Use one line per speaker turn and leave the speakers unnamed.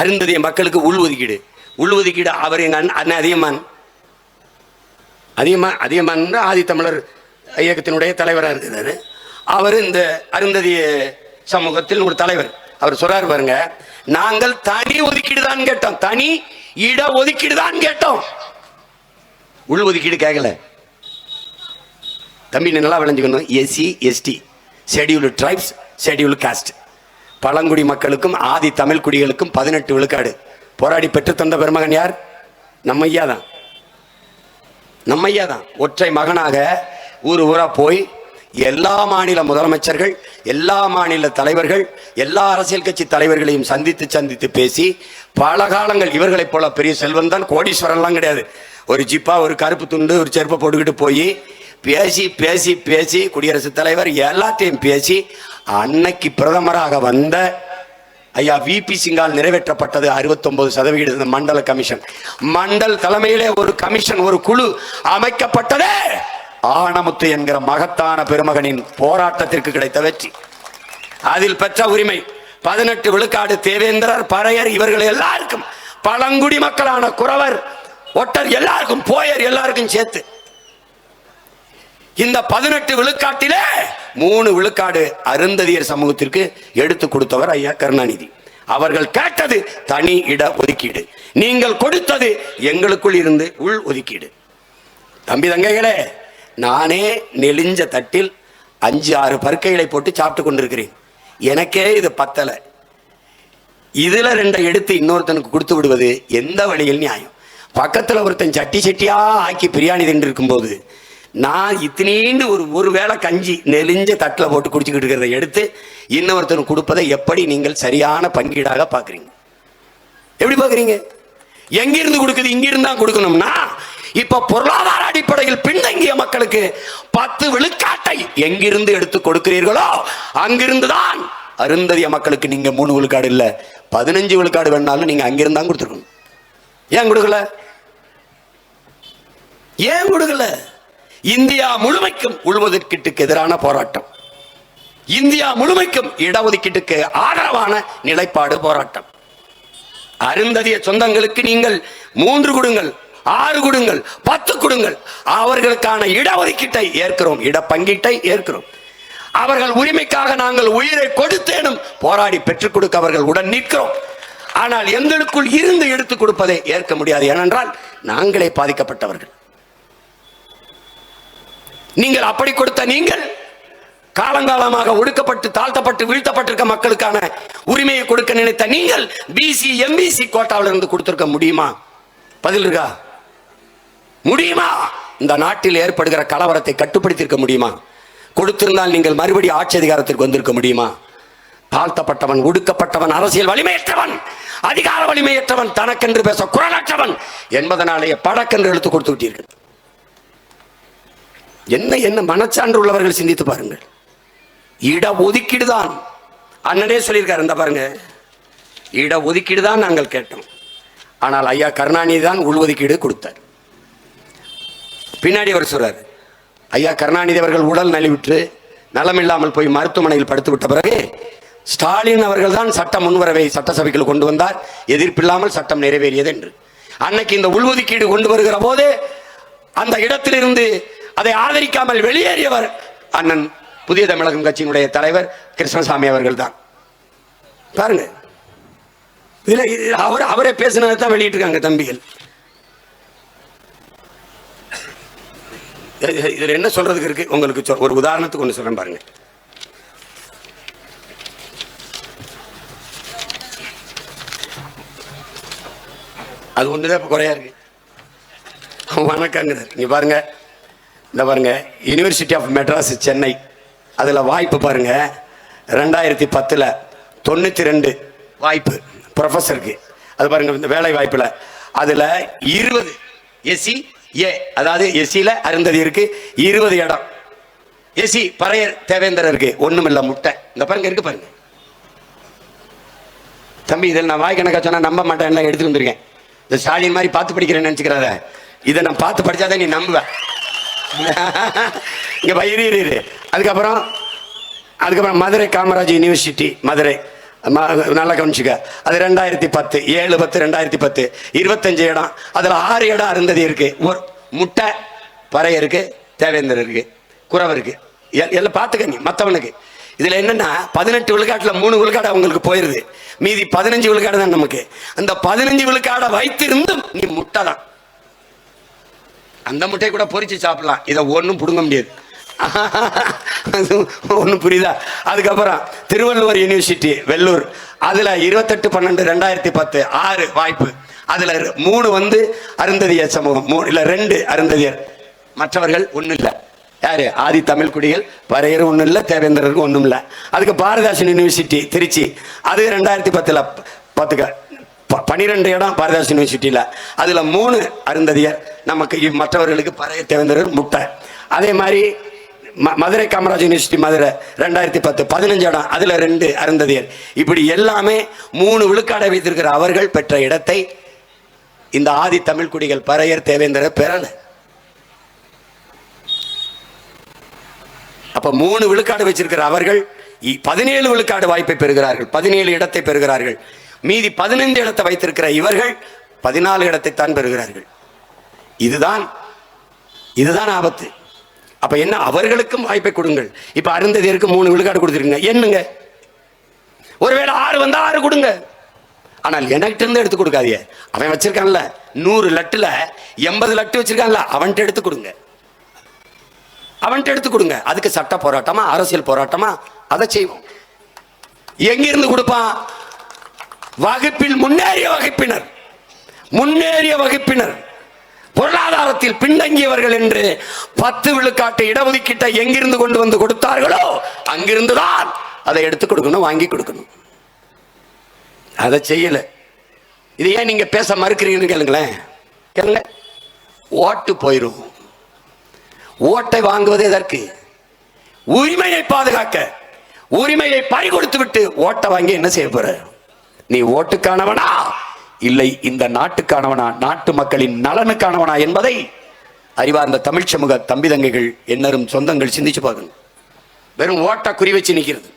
அருந்ததிய மக்களுக்கு உள் ஒதுக்கீடு. உள் ஒதுக்கீடு அவர் எங்க அண்ணன் அண்ணன் அதியமான். அதியமான் அதியமான் ஆதித்தமிழர் இயக்கத்தினுடைய தலைவராக இருக்கிறாரு. அவர் இந்த அருந்ததிய சமூகத்தில் ஒரு தலைவர். அவர் சொல்றாரு பாருங்க நாங்கள் தனி ஒதுக்கீடு தான் கேட்டோம். தனி இட ஒதுக்கீடு தான் கேட்டோம். உள் ஒதுக்கீடு கேட்கல தம்பி நல்லா விளைஞ்சுக்கணும். SC ST scheduled tribes scheduled caste பழங்குடி மக்களுக்கும் ஆதி தமிழ் குடிகளுக்கும் பதினெட்டு விழுக்காடு. போராடி பெற்று தந்த பெருமகன் யார்? நம்ம ஐயா தான். நம்ம ஐயா தான். ஒற்றை மகனாக ஊர் ஊரா போய் எல்லா மாநில முதலமைச்சர்கள் எல்லா மாநில தலைவர்கள் எல்லா அரசியல் கட்சி தலைவர்களையும் சந்தித்து சந்தித்து பேசி பல காலங்கள் இவர்களைப் போல பெரிய செல்வன் தான் கோடீஸ்வரன்லாம் கிடையாது. ஒரு ஜிப்பா ஒரு கருப்பு துண்டு ஒரு செருப்பை போட்டுக்கிட்டு போய் பேசி பேசி பேசி குடியரசுத் தலைவர் எல்லாத்தையும் பேசி அன்னைக்கு பிரதமராக வந்த ஐயா விபி சிங்கால் நிறைவேற்றப்பட்டது அறுபத்தொன்பது சதவீத மண்டல கமிஷன். மண்டல் தலைமையிலே ஒரு கமிஷன் ஒரு குழு அமைக்கப்பட்டதே. ஆனமுத்து என்கிற மகத்தான பெருமகனின் போராட்டத்திற்கு கிடைத்த வெற்றி. அதில் பெற்ற உரிமை பதினெட்டு விழுக்காடு தேவேந்திரர் பறையர் இவர்கள் எல்லாருக்கும். பழங்குடி மக்களான குறவர் ஒட்டர் எல்லாருக்கும் போயர் எல்லாருக்கும் சேர்த்து இந்த பதினெட்டு விழுக்காட்டிலே மூணு விழுக்காடு அருந்ததியர் சமூகத்திற்கு எடுத்து கொடுத்தவர் ஐயா கருணாநிதி. அவர்கள் கேட்டது தனி இட ஒதுக்கீடு. நீங்கள் கொடுத்தது எங்களுக்குள் இருந்து உள் ஒதுக்கீடு. தம்பி தங்கைகளே நானே நெளிஞ்ச தட்டில் அஞ்சு ஆறு பருக்கைகளை போட்டு சாப்பிட்டு கொண்டிருக்கிறேன். எனக்கே இது பத்தலை. இதுல ரெண்டை எடுத்து இன்னொருத்தனுக்கு கொடுத்து விடுவது எந்த வழியில் நியாயம்? பக்கத்தில் ஒருத்தன் சட்டி சட்டியா ஆக்கி பிரியாணி தின்று இருக்கும்போது நான் இத்தினீண்டு ஒரு ஒரு வேளை கஞ்சி நெலிஞ்ச தட்டில் போட்டு குடிச்சுக்கிட்டு இருக்கிறத எடுத்து இன்னொருத்தனுக்கு கொடுப்பதை எப்படி நீங்கள் சரியான பங்கீடாக பார்க்குறீங்க? எப்படி பார்க்குறீங்க? எங்கிருந்து கொடுக்குது? இங்கிருந்து தான் கொடுக்கணும்னா இப்ப பொருளாதார அடிப்படையில் பின்தங்கிய மக்களுக்கு பத்து விழுக்காட்டை எங்கிருந்து எடுத்து கொடுக்கிறீர்களோ அங்கிருந்து தான் அருந்ததிய மக்களுக்கு நீங்க மூணு விழுக்காடு இல்ல பதினஞ்சு விழுக்காடு வேணாலும் நீங்க அங்கிருந்து தான் கொடுத்துருக்கணும். ஏன் கொடுக்கல? ஏன் கொடுக்கல? இந்தியா முழுமைக்கும் உள்ஒதுக்கீட்டுக்கு எதிரான போராட்டம். இந்தியா முழுமைக்கும் இடஒதுக்கீட்டுக்கு ஆதரவான நிலைப்பாடு போராட்டம். அருந்ததிய சொந்தங்களுக்கு நீங்கள் மூன்று கொடுங்கள் ஆறு கொடுங்கள் பத்து கொடுங்கள் அவர்களுக்கான இடஒதுக்கீட்டை ஏற்கிறோம் இடப்பங்கீட்டை ஏற்கிறோம். அவர்கள் உரிமைக்காக நாங்கள் உயிரை கொடுத்தேனும் போராடி பெற்றுக் கொடுக்க அவர்கள் உடன் நிற்கிறோம். ஆனால் எங்களுக்குள் இருந்து எடுத்துக் கொடுப்பதை ஏற்க முடியாது. ஏனென்றால் நாங்களே பாதிக்கப்பட்டவர்கள். நீங்கள் அப்படி கொடுத்த நீங்கள் காலங்காலமாக ஒடுக்கப்பட்டு தாழ்த்தப்பட்டு வீழ்த்தப்பட்டிருக்க மக்களுக்கான உரிமையை கொடுக்க நினைத்த நீங்கள் பிசி எம்பிசி கோட்டாவில் இருந்து கொடுத்திருக்க முடியுமா? பதில் இருக்கா? முடியுமா? இந்த நாட்டில் ஏற்படுகிற கலவரத்தை கட்டுப்படுத்தியிருக்க முடியுமா? கொடுத்திருந்தால் நீங்கள் மறுபடி ஆட்சி அதிகாரத்திற்கு வந்திருக்க முடியுமா? தாழ்த்தப்பட்டவன் ஒடுக்கப்பட்டவன் அரசியல் வலிமையற்றவன் அதிகார வலிமையற்றவன் தனக்கென்று பேச குரலற்றவன் என்பதனாலேயே படக்கென்று எழுத்து கொடுத்து விட்டீர்கள். என்ன என்ன மனச்சான்று உள்ளவர்கள் சிந்தித்து பாருங்கள். இட ஒதுக்கீடு தான் அண்ணனே சொல்லியிருக்காரு இந்த பாருங்க. இட ஒதுக்கீடு தான் நாங்கள் கேட்டோம். ஆனால் ஐயா கருணாநிதி தான் உள்ஒதுக்கீடு கொடுத்தார். பின்னாடி அவர் சொல்றார் ஐயா கருணாநிதி அவர்கள் உடல் நலிவுற்று நலமில்லாமல் போய் மருத்துவமனையில் படுத்து விட்ட பிறகு ஸ்டாலின் அவர்கள் தான் சட்ட முன்வரவை சட்டசபைக்குள் கொண்டு வந்தார். எதிர்ப்பில்லாமல் சட்டம் நிறைவேறியது என்று. அன்னைக்கு இந்த உள்ஒதுக்கீடு கொண்டு வருகிற போது அந்த இடத்திலிருந்து அதை ஆதரிக்காமல் வெளியேறியவர் அண்ணன் புதிய தமிழகம் கட்சியினுடைய தலைவர் கிருஷ்ணசாமி அவர்கள் தான் பாருங்க இதுல அவர் அவரே பேசினதை தான் வெளியிட்டிருக்காங்க தம்பிகள். இதில் என்ன சொல்றதுக்கு இருக்கு? உங்களுக்கு சொ- ஒரு உதாரணத்துக்கு ஒன்று சொல்றேன் பாருங்க. அது ஒண்ணுதான் இப்போ குறையா இருக்கு. வணக்கங்கிறார். இங்க பாருங்க. இந்த பாருங்க யுனிவர்சிட்டி ஆஃப் மெட்ராஸ் சென்னை அதில் வாய்ப்பு பாருங்க. ரெண்டாயிரத்தி பத்தில் தொண்ணூற்றி ரெண்டு வாய்ப்பு ப்ரொஃபஸருக்கு அது பாருங்க இந்த வேலை வாய்ப்பில். அதில் இருபது எஸ்சி ஏ அதாவது எஸ்சியில் அருந்ததி இருக்கு. இருபது இடம். எஸ்சி பறையர் தேவேந்திரர் இருக்கு ஒன்றும் இல்லை முட்டை. இந்த பாருங்க இருக்கு பாருங்க. தம்பி இதில் நான் வாய் கணக்கா சொன்னால் நம்ப மாட்டேன் எல்லாம் எடுத்துட்டு வந்திருக்கேன். இந்த ஸ்டாலின் மாதிரி பார்த்து படிக்கிறேன்னு நினச்சிக்கிறாத. இதை நான் பார்த்து படிச்சாதான் நீ நம்புவ. இங்க பா, இரு இரு அதுக்கப்புறம் அதுக்கப்புறம் மதுரை காமராஜ் யூனிவர்சிட்டி மதுரை. நல்லா கவனிச்சுக்க. அது ரெண்டாயிரத்தி பத்து ஏழு பத்து ரெண்டாயிரத்தி பத்து. இருபத்தஞ்சு இடம். அதில் ஆறு இடம் இருந்தது இருக்கு. ஒரு முட்டை பறை இருக்கு தேவேந்தர் இருக்கு குறவர் இருக்கு. எல்லாம் பார்த்துக்க நீ மற்றவனுக்கு இதில் என்னன்னா பதினெட்டு விழுக்காட்டில் மூணு விழுக்காடு அவங்களுக்கு போயிருது. மீதி பதினஞ்சு விழுக்காடு தான் நமக்கு. அந்த பதினஞ்சு விழுக்காடை வைத்திருந்தும் நீ முட்டை தான். அந்த முட்டையை கூட பொறிச்சு சாப்பிடலாம். இதை ஒன்றும் பிடுங்க முடியாது. ஒன்றும் புரியுதா? அதுக்கப்புறம் திருவள்ளுவர் யூனிவர்சிட்டி வெள்ளூர். அதில் இருபத்தெட்டு பன்னெண்டு ரெண்டாயிரத்தி பத்து ஆறு வாய்ப்பு. அதில் மூணு வந்து அருந்ததியர் சமூகம். மூணு இல்லை ரெண்டு அருந்ததியர். மற்றவர்கள் ஒன்றும் இல்லை. யார்? ஆதி தமிழ் குடிகள் வரையறு ஒன்றும் இல்லை தேவேந்திரருக்கு ஒன்றும் இல்லை. அதுக்கு பாரதாசன் யூனிவர்சிட்டி திருச்சி. அது ரெண்டாயிரத்தி பத்தில் பார்த்துக்க பனிரெண்டு இடம் பாரதாஸ் யூனிவர்சிட்டியில் அதில் மூணு அருந்ததியர். நமக்கு மற்றவர்களுக்கு பறைய தேர்ந்தவர் முட்டை. அதே மாதிரி ம- மதுரை காமராஜ் யூனிவர்சிட்டி மதுரை ரெண்டாயிரத்தி பத்து பதினஞ்சு இடம். அதில் ரெண்டு அருந்ததியர். இப்படி எல்லாமே மூணு விழுக்காடை வைத்திருக்கிற அவர்கள் பெற்ற இடத்தை இந்த ஆதி தமிழ் குடிகள் பறையர் தேவேந்திரர் பெறல அப்ப மூணு விழுக்காடு வச்சிருக்கிற அவர்கள் இ- பதினேழு விழுக்காடு வாய்ப்பை பெறுகிறார்கள். பதினேழு இடத்தை பெறுகிறார்கள். மீதி பதினைந்து இடத்தை வைத்திருக்கிற இவர்கள் பதினாலு இடத்தை தான் பெறுகிறார்கள். இதுதான் இதுதான் ஆபத்து. அப்ப என்ன அவர்களுக்கும் வாய்ப்பை கொடுங்கள். இப்ப அருந்ததியருக்கு மூணு விழுக்காடு கொடுத்துருங்க என்னங்க? ஒருவேளை ஆறு வந்தா ஆறு கொடுங்க. ஆனால் எனக்கிட்ட இருந்து எடுத்து கொடுக்காதீங்க. அவன் வச்சிருக்கான்ல நூறு லட்டுல எண்பது லட்டு வச்சிருக்கான்ல அவன்கிட்ட எடுத்து கொடுங்க. அவன்கிட்ட எடுத்து கொடுங்க. அதுக்கு சட்ட போராட்டமா அரசியல் போராட்டமா அதை செய்வோம். எங்கிருந்து கொடுப்பான்? வகுப்பில் முன்னேறிய வகுப்பினர். முன்னேறிய வகுப்பினர். பொருளாதாரத்தில் பின்தங்கியவர்கள் என்று பத்து விழுக்காட்டு இடஒதுக்கீட்டை எங்கிருந்து கொண்டு வந்து கொடுத்தார்களோ அங்கிருந்துதான் அதை எடுத்து கொடுக்கணும் வாங்கி கொடுக்கணும். அதை செய்யல. இது ஏன் நீங்க பேச மறுக்கிறீங்கன்னு கேளுங்களேன். கேளுங்க. ஓட்டு போயிரும். ஓட்டை வாங்குவது எதற்கு? உரிமையை பாதுகாக்க. உரிமையை பறிகொடுத்து விட்டு ஓட்டை வாங்கி என்ன செய்ய போற? நீ ஓட்டுக்கானவனா? இல்லை இந்த நாட்டுக்கானவனா நாட்டு மக்களின் நலனுக்கானவனா என்பதை அறிவார்ந்த தமிழ் சமூக தம்பி தங்கைகள் என்னரும் சொந்தங்கள் சிந்திச்சு பார்க்கணும். வெறும் ஓட்டை குறி வச்சு நிற்கிறது